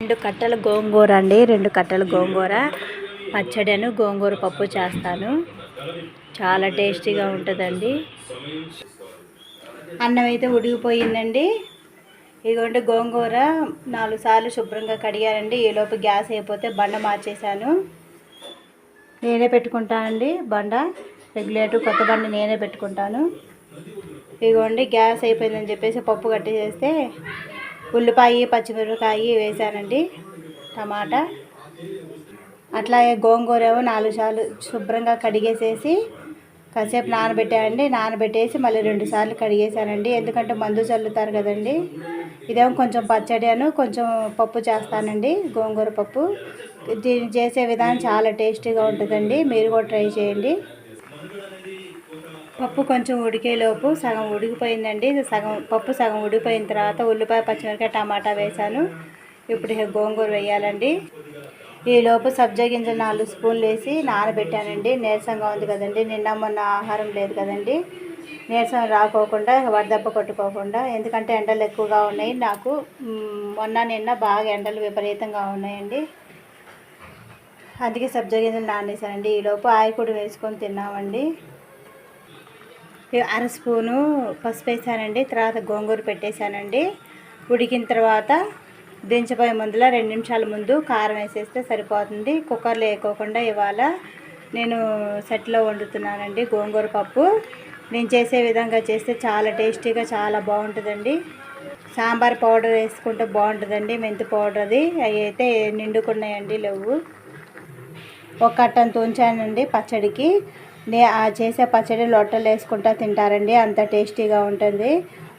రెండు కట్టల గోంగూర అండి రెండు కట్టల గోంగూర. పచ్చడిను గోంగూర పప్పు చేస్తాను. చాలా టేస్టీగా ఉంటుందండి. అన్నం అయితే ఉడికిపోయిందండి. ఇదిగోండి గోంగూర నాలుగు సార్లు శుభ్రంగా కడిగానండి. ఈలోపు గ్యాస్ అయిపోతే బండ మార్చేశాను. నేనే పెట్టుకుంటానండి బండ. రెగ్యులేటర్ కొత్త బండ నేనే పెట్టుకుంటాను. ఇదిగోండి గ్యాస్ అయిపోయిందని చెప్పేసి పప్పు కట్టి చేస్తే ఉల్లిపాయ పచ్చిమిరపకాయ వేసానండి టమాటా. అట్లాగే గోంగూర ఏమో నాలుగు సార్లు శుభ్రంగా కడిగేసేసి కాసేపు నానబెట్టానండి నానబెట్టేసి మళ్ళీ రెండు సార్లు కడిగేసానండి ఎందుకంటే మందు చల్లుతారు కదండి. ఇదేమో కొంచెం పచ్చడి అను కొంచెం పప్పు చేస్తానండి గోంగూర పప్పు. దీన్ని చేసే విధానం చాలా టేస్టీగా ఉంటుందండి. మీరు కూడా ట్రై చేయండి. పప్పు కొంచెం ఉడికేలోపు సగం ఉడికిపోయిందండి. సగం పప్పు సగం ఉడికిపోయిన తర్వాత ఉల్లిపాయ పచ్చిమిరకాయ టమాటా వేసాను ఇప్పుడు గోంగూర వేయాలండి. ఈలోపు సబ్జా గింజలు నాలుగు స్పూన్లు వేసి నానబెట్టానండి. నీరసంగా ఉంది కదండి. నిన్న మొన్న ఆహారం లేదు కదండి. నీరసం రాకోకుండా వడదెబ్బ కొట్టుకోకుండా ఎందుకంటే ఎండలు ఎక్కువగా ఉన్నాయి. నాకు మొన్న నిన్న బాగా ఎండలు విపరీతంగా ఉన్నాయండి. అందుకే సబ్జా గింజలు నానేసానండి ఈలోపు ఆయికూడ వేసుకొని తిన్నామండి. అర స్పూను పసుపు వేసానండి తర్వాత గోంగూర పెట్టేశానండి ఉడికిన తర్వాత దించబోయే ముందులో రెండు నిమిషాల ముందు కారం వేసేస్తే సరిపోతుంది. కుక్కర్లో వేయకోకుండా ఇవాళ నేను సెట్లో వండుతున్నానండి గోంగూర పప్పు. నేను చేసే విధంగా చేస్తే చాలా టేస్టీగా చాలా బాగుంటుందండి. సాంబార్ పౌడర్ వేసుకుంటే బాగుంటుందండి మెంతి పౌడర్ అది. అవి అయితే నిండుకున్నాయండి లేవు. ఒక కట్టంత ఉంచానండి పచ్చడికి. నే ఆ చేసే పచ్చడి లొట్టలు వేసుకుంటా తింటారండి. అంత టేస్టీగా ఉంటుంది.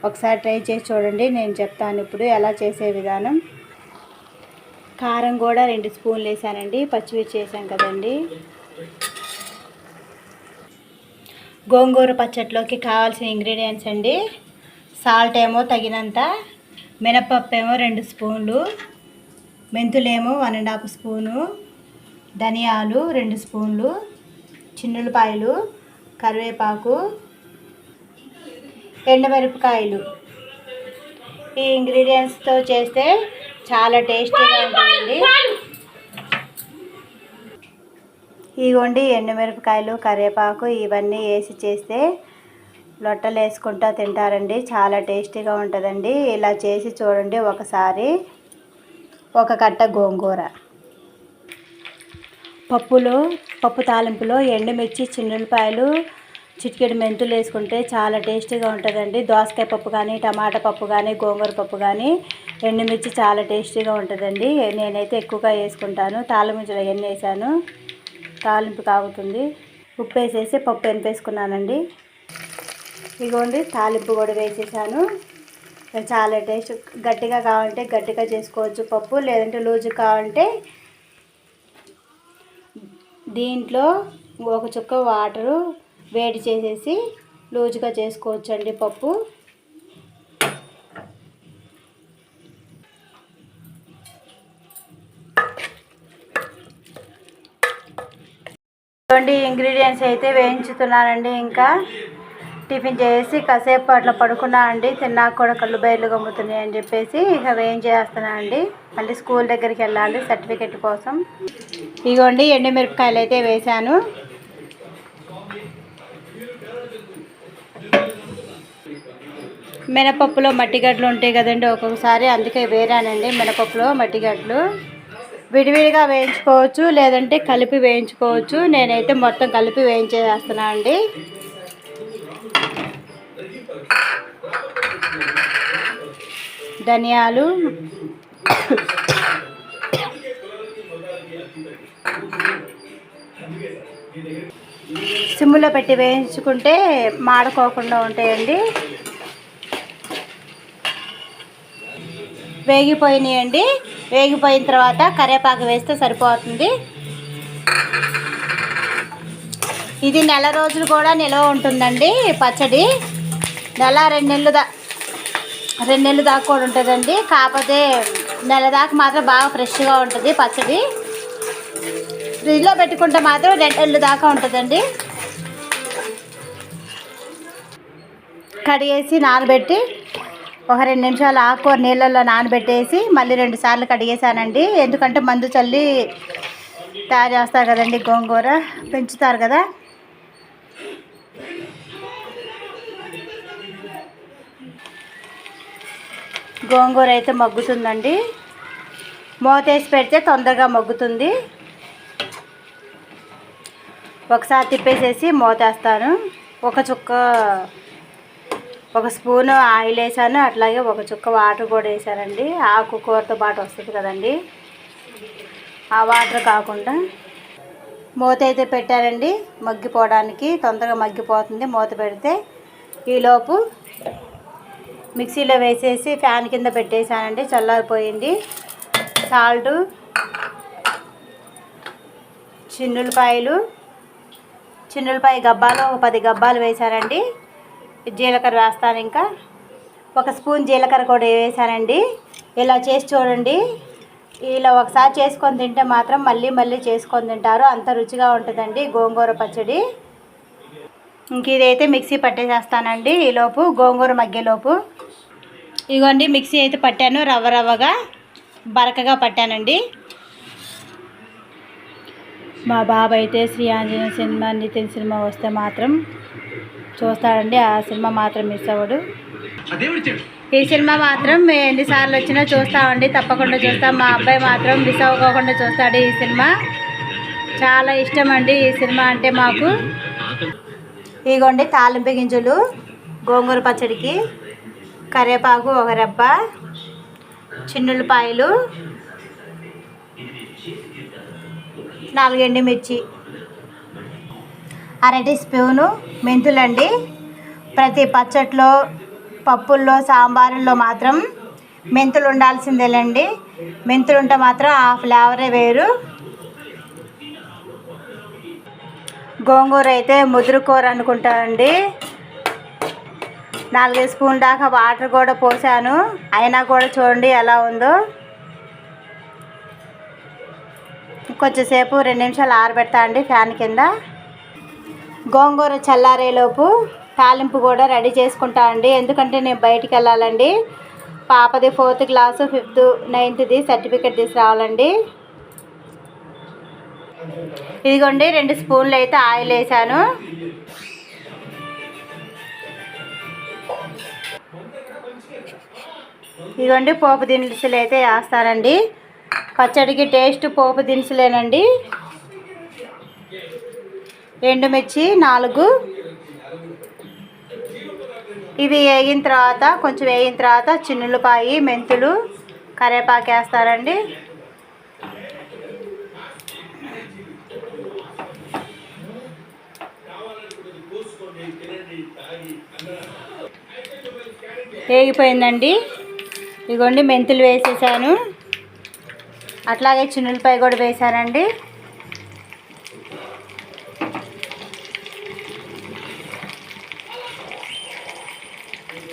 ఒకసారి ట్రై చేసి చూడండి. నేను చెప్తాను ఇప్పుడు ఎలా చేసే విధానం. కారం కూడా రెండు స్పూన్లు వేసానండి. పచ్చిమిర్చి వేసాం కదండి. గోంగూర పచ్చట్లోకి కావాల్సిన ఇంగ్రీడియంట్స్ అండి. సాల్ట్ ఏమో తగినంత మినపప్పు ఏమో రెండు స్పూన్లు మెంతులేమో వన్ అండ్ హాఫ్ స్పూను ధనియాలు రెండు స్పూన్లు చిన్నులపాయలు కరివేపాకు ఎండుమిరపకాయలు. ఈ ఇంగ్రీడియంట్స్తో చేస్తే చాలా టేస్టీగా ఉంటుందండి. ఇగోండి ఎండుమిరపకాయలు కరివేపాకు ఇవన్నీ వేసి చేస్తే లొట్టలు వేసుకుంటూ తింటారండి. చాలా టేస్టీగా ఉంటుందండి. ఇలా చేసి చూడండి ఒకసారి. ఒక కట్ట గోంగూర. పప్పులో పప్పు తాలింపులో ఎండుమిర్చి చిన్నులపాయలు చిటికెడు మెంతులు వేసుకుంటే చాలా టేస్టీగా ఉంటుందండి. దోసకాయ పప్పు కానీ టమాటా పప్పు కానీ గోంగూర పప్పు కానీ ఎండుమిర్చి చాలా టేస్టీగా ఉంటుందండి. నేనైతే ఎక్కువగా వేసుకుంటాను. తాలింపులో ఎన్ని వేసాను. తాలింపు కాగుతుంది. ఉప్పు వేసేసి పప్పు ఎనిపేసుకున్నానండి ఇగోండి తాలింపు కూడా వేసేసాను. చాలా టేస్ట్ గట్టిగా కావాలంటే గట్టిగా చేసుకోవచ్చు పప్పు. లేదంటే లూజు కావాలంటే దీంట్లో ఒక చుక్క వాటరు వేడి చేసేసి లూజుగా చేసుకోవచ్చు అండి పప్పు ఇంగ్రీడియంట్స్ అయితే వేయించుతున్నానండి ఇంకా. టిఫిన్ చేసి కాసేపు అట్లా పడుకున్నా అండి. తిన్నా కూడా కళ్ళు బయలు గమ్ముతున్నాయి అని చెప్పేసి ఇక వేయించేస్తున్నానండి మళ్ళీ స్కూల్ దగ్గరికి వెళ్ళాలి సర్టిఫికెట్ కోసం. ఇగోండి ఎండుమిరపకాయలు అయితే వేశాను. మినపప్పులో మట్టిగడ్లు ఉంటాయి కదండి ఒక్కొక్కసారి అందుకే వేరానండి మినపప్పులో మట్టిగడ్లు విడివిడిగా వేయించుకోవచ్చు లేదంటే కలిపి వేయించుకోవచ్చు. నేనైతే మొత్తం కలిపి వేయించేస్తున్నాను అండి. ధనియాలు. సిమ్లో పెట్టి వేయించుకుంటే మాడుకోకుండా ఉంటాయండి. వేగిపోయినాయండి. వేగిపోయిన తర్వాత కరివేపాకు వేస్తే సరిపోతుంది. ఇది నెల రోజులు కూడా నిల్వ ఉంటుందండి పచ్చడి. నెల రెండు నెలలు దా రెండు నెలలు దాకా కూడా ఉంటుందండి. కాకపోతే నెల దాకా మాత్రం బాగా ఫ్రెష్గా ఉంటుంది పచ్చడి. ఫ్రిడ్జ్లో పెట్టుకుంటే మాత్రం రెండు నెలలు దాకా ఉంటుందండి. కడిగేసి నానబెట్టి ఒక రెండు నిమిషాలు ఆకుకూర నీళ్ళల్లో నానబెట్టేసి మళ్ళీ రెండు సార్లు కడిగేసానండి ఎందుకంటే మందు చల్లి తయారు చేస్తారు కదండి గోంగూర. పెంచుతారు కదా. గోంగూర అయితే మగ్గుతుందండి. మూతేసి పెడితే తొందరగా మగ్గుతుంది. ఒకసారి తిప్పేసేసి మూతేస్తాను ఒక చుక్క ఒక స్పూను ఆయిల్ వేసాను. అట్లాగే ఒక చుక్క వాటర్ కూడా వేసానండి. ఆకు కూరతో పాటు వస్తుంది కదండి. ఆ వాటర్ కాకుండా మూత అయితే పెట్టానండి. మగ్గిపోవడానికి తొందరగా మగ్గిపోతుంది. మూత పెడితే ఈలోపు మిక్సీలో వేసేసి ఫ్యాన్ కింద పెట్టేశానండి చల్లారిపోయింది. సాల్టు చిన్నులపాయలు చిన్నులపాయ గబ్బాలు ఒక పది గబ్బాలు వేశానండి. జీలకర్ర వేస్తాను ఇంకా. ఒక స్పూన్ జీలకర్ర కూడా వేసానండి ఇలా చేసి చూడండి. ఇలా ఒకసారి చేసుకొని తింటే మాత్రం మళ్ళీ మళ్ళీ చేసుకొని తింటారు. అంత రుచిగా ఉంటుందండి గోంగూర పచ్చడి. ఇంక ఇదైతే మిక్సీ పట్టేసేస్తానండి. ఈలోపు గోంగూర మగ్గేలోపు. ఇగోండి మిక్సీ అయితే పట్టాను రవ్వ రవ్వగా బరకగా పట్టానండి. మా బాబు అయితే శ్రీ ఆంజనేయ సినిమా నితిన్ సినిమా వస్తే మాత్రం చూస్తాడండి. ఆ సినిమా మాత్రం మిస్ అవ్వడు. ఈ సినిమా మాత్రం ఎన్నిసార్లు వచ్చినా చూస్తామండి. తప్పకుండా చూస్తాం. మా అబ్బాయి మాత్రం మిస్ అవ్వకుండా చూస్తాడు ఈ సినిమా. చాలా ఇష్టం అండి ఈ సినిమా అంటే మాకు. ఇగోండి తాలింపు గింజలు గోంగూర పచ్చడికి. కరివేపాకు ఒక రెబ్బ చిన్నులపాయలు నాలుగు ఎండుమిర్చి అరటి స్పూను మెంతులండి. ప్రతి పచ్చట్లో పప్పుల్లో సాంబారుల్లో మాత్రం మెంతులు ఉండాల్సిందేలండి మెంతులు ఉంటే మాత్రం ఆ ఫ్లేవరే వేరు. గోంగూర అయితే ముదురు కూర అనుకుంటానండి. నాలుగైదు స్పూన్ దాకా వాటర్ కూడా పోసాను. అయినా కూడా చూడండి ఎలా ఉందో. కొంచెంసేపు రెండు నిమిషాలు ఆరబెడతా అండి ఫ్యాన్ కింద. గోంగూర చల్లారేలోపు తాలింపు కూడా రెడీ చేసుకుంటా అండి. ఎందుకంటే నేను బయటికి వెళ్ళాలండి. పాపది ఫోర్త్ క్లాసు ఫిఫ్త్ నైన్త్ది సర్టిఫికెట్ తీసుకురావాలండి. ఇదిగోండి రెండు స్పూన్లు అయితే ఆయిల్ వేసాను ఇదిగోండి పోపు దినుసులు అయితే వేస్తానండి పచ్చడికి టేస్ట్ పోపు దినుసులేనండి. ఎండుమిర్చి నాలుగు. ఇవి వేగిన తర్వాత కొంచెం వేగిన తర్వాత చిన్నులపాయి మెంతులు కరివేపాకు వేస్తారండి. వేగిపోయిందండి. ఇదిగోండి మెంతులు వేసేసాను. అట్లాగే చిన్నులపాయ కూడా వేసానండి.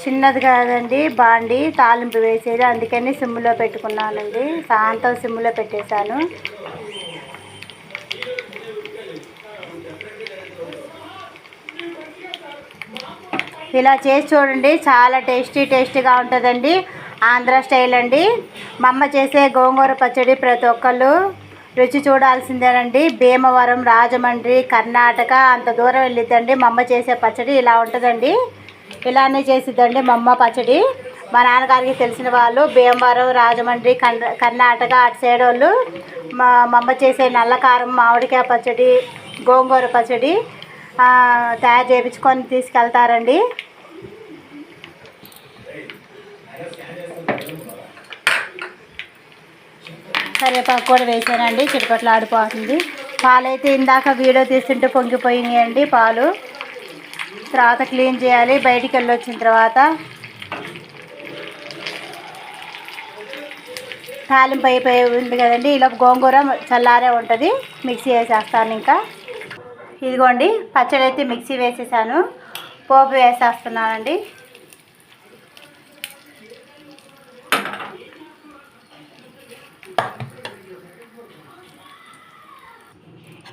చిన్నది కాదండి బాండి తాలింపు వేసేది. అందుకని సిమ్లో పెట్టుకున్నానండి. సాయంత్రం సిమ్లో పెట్టేశాను. ఇలా చేసి చూడండి చాలా టేస్టీ టేస్టీగా ఉంటుందండి. ఆంధ్ర స్టైల్ అండి. మా అమ్మ చేసే గోంగూర పచ్చడి ప్రతి ఒక్కళ్ళు రుచి చూడాల్సిందేనండి భీమవరం రాజమండ్రి కర్ణాటక అంత దూరం వెళ్ళిద్దండి. మా అమ్మ చేసే పచ్చడి ఇలా ఉంటుందండి. ఇలానే చేసిద్దండి మా అమ్మ పచ్చడి. మా నాన్నగారికి తెలిసిన వాళ్ళు భీమవరం రాజమండ్రి కర్ణాటక అటు సైడ్ వాళ్ళు మా అమ్మ చేసే నల్లకారం మామిడికాయ పచ్చడి గోంగూర పచ్చడి తయారు చేయించుకొని తీసుకెళ్తారండి. కరివేపాకు కూడా వేసానండి చిటపట్లు ఆడిపోతుంది. పాలైతే ఇందాక వీడియో తీస్తుంటే పొంగిపోయినాయండి పాలు. తర్వాత క్లీన్ చేయాలి బయటికి వెళ్ళి వచ్చిన తర్వాత. తాలింపు అయిపోయి ఉంది కదండి ఇలా గోంగూర చల్లారే ఉంటుంది మిక్సీ వేసేస్తాను ఇంకా. ఇదిగోండి పచ్చడి అయితే మిక్సీ వేసేసాను పోపు వేసేస్తున్నానండి.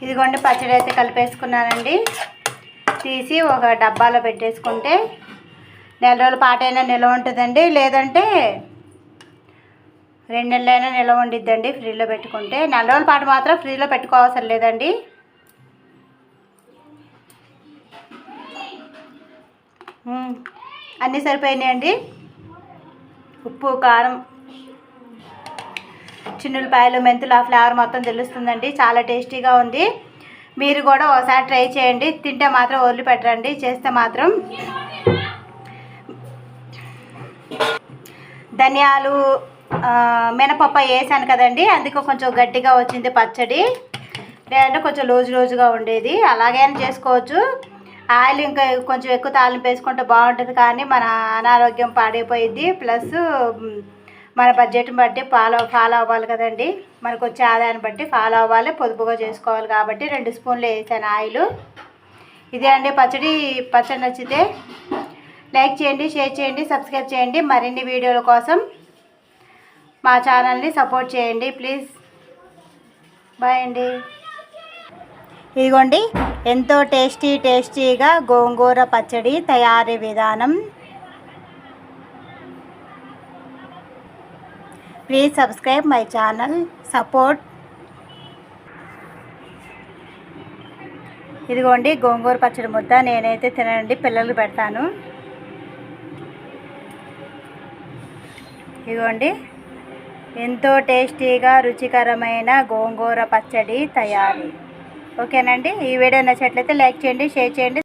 ఇదిగోండి పచ్చడి అయితే కలిపేసుకున్నానండి. తీసి ఒక డబ్బాలో పెట్టేసుకుంటే నెల రోజుల పాటైనా నిల్వ ఉంటుందండి. లేదంటే రెండు నెలలైనా నిల్వ ఉండిద్దండి ఫ్రీలో పెట్టుకుంటే. నెల రోజుల పాటు మాత్రం ఫ్రీలో పెట్టుకోవాల్సిన లేదండి. అన్నీ సరిపోయినాయండి? ఉప్పు కారం చిన్నులపాయలు మెంతులు ఆ ఫ్లేవర్ మొత్తం తెలుస్తుందండి. చాలా టేస్టీగా ఉంది. మీరు కూడా ఒకసారి ట్రై చేయండి. తింటే మాత్రం వదిలిపెట్టరండి చేస్తే మాత్రం ధనియాలు మినపప్ప వేసాను కదండి. అందుకు కొంచెం గట్టిగా వచ్చింది పచ్చడి. లేదంటే కొంచెం లూజు లూజుగా ఉండేది. అలాగైనా చేసుకోవచ్చు. ఆయిల్ ఇంకా కొంచెం ఎక్కువ తాలింపు వేసుకుంటే బాగుంటుంది కానీ మన అనారోగ్యం పాడైపోయింది ప్లస్ మన బడ్జెట్ని బట్టి ఫాలో ఫాలో అవ్వాలి కదండి. మనకు వచ్చే ఆదాయాన్ని బట్టి ఫాలో అవ్వాలి పొదుపుగా చేసుకోవాలి కాబట్టి రెండు స్పూన్లు వేసాను ఆయిల్. ఇదే అండి పచ్చడి పచ్చడి నచ్చితే లైక్ చేయండి షేర్ చేయండి సబ్స్క్రైబ్ చేయండి. మరిన్ని వీడియోల కోసం మా ఛానల్ని సపోర్ట్ చేయండి ప్లీజ్ బాయ్ అండి. ఇదిగోండి ఎంతో టేస్టీ టేస్టీగా గోంగూర పచ్చడి తయారీ విధానం. Please subscribe my channel support ఇదిగోండి గోంగూర పచ్చడి ముద్ద. నేనైతే తినండి పిల్లలు పెడతాను. ఇదిగోండి ఎంతో టేస్టీగా రుచికరమైన గోంగూర పచ్చడి తయారు. ఓకేనండి? ఈ వీడియో నచ్చినట్లయితే లైక్ చేయండి షేర్ చేయండి.